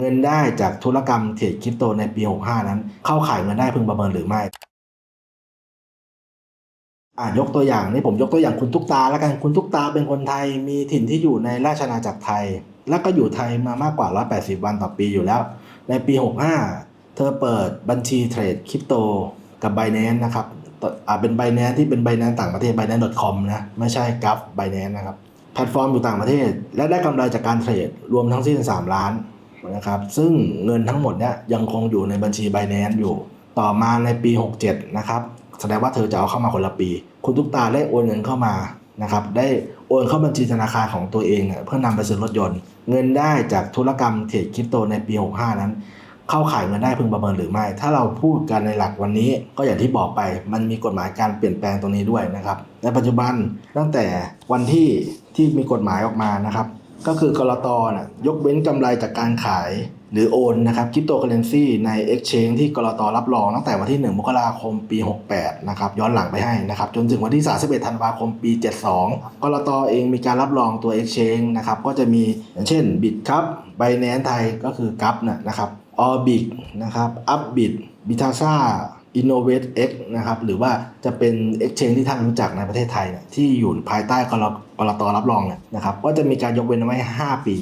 เงินได้จากธุรกรรมเทรดคริปโตในปี 65 นั้น เข้าข่ายเงินได้พึงประเมินหรือไม่อ่ายกตัวอย่างนี่ผมยกตัวอย่างคุณตุ๊กตาแล้วกันคุณตุ๊กตาเป็นคนไทยมีถิ่นที่อยู่ในราชอาจักรไทย แล้วก็อยู่ไทยมามากกว่า 180 วันต่อปีอยู่แล้ว ในปี 65 เธอเปิดบัญชีเทรดคริปโตกับ Binance นะครับอ่าเป็น Binance ที่เป็น Binance ต่างประเทศ Binance.com นะไม่ใช่ g u f Binance นะครับแพลตฟอร์มอยู่ต่างประเทศ และได้กำไรจากการเทรดรวมทั้งสิ้น 3 ล้าน นะครับ ซึ่งเงินทั้งหมดเนี่ยยังคงอยู่ในบัญชี Binance อยู่ ต่อมาในปี 67 นะครับแสดงว่าเธอจะเอาเข้ามาคนละปี คุณตุ๊กตาได้โอนเงินเข้ามานะครับ ได้โอนเข้าบัญชีธนาคารของตัวเองเนี่ยเพื่อนำไปซื้อรถยนต์ เงินได้จากธุรกรรมเทรดคริปโตในปี 65 นั้น เข้าข่ายเงินได้พึงประเมินหรือไม่ ถ้าเราพูดกันในหลักวันนี้ก็อย่างที่บอกไป มันมีกฎหมายการเปลี่ยนแปลงตรงนี้ด้วยนะครับ ในปัจจุบันตั้งแต่วันที่ที่มีกฎหมายออกมานะครับ ก็คือกรตนะยกเว้นกำไรจากการขายหรือโอนนะครับคริปโตเคอเรนซีใน Exchange ที่กรตรับรองตั้งแต่วันที่ 1 มกราคมปี 68 นะครับย้อนหลังไปให้นะครับจนถึงวันที่ 31 ธันวาคมปี 72 กรตเองมีการรับรองตัว Exchange นะครับก็จะมีอย่างเช่น Bit ครับ Binance ไทยก็คือกับนะครับ Orbit นะครับ Upbit Bitasa Innovate X นะครับหรือว่าจะเป็น Exchange ที่ท่านรู้จักในประเทศไทยเนี่ยที่อยู่ภายใต้กรกรตรับรองเนี่ยนะครับก็จะมีการยกเว้นไว้ 5 ปี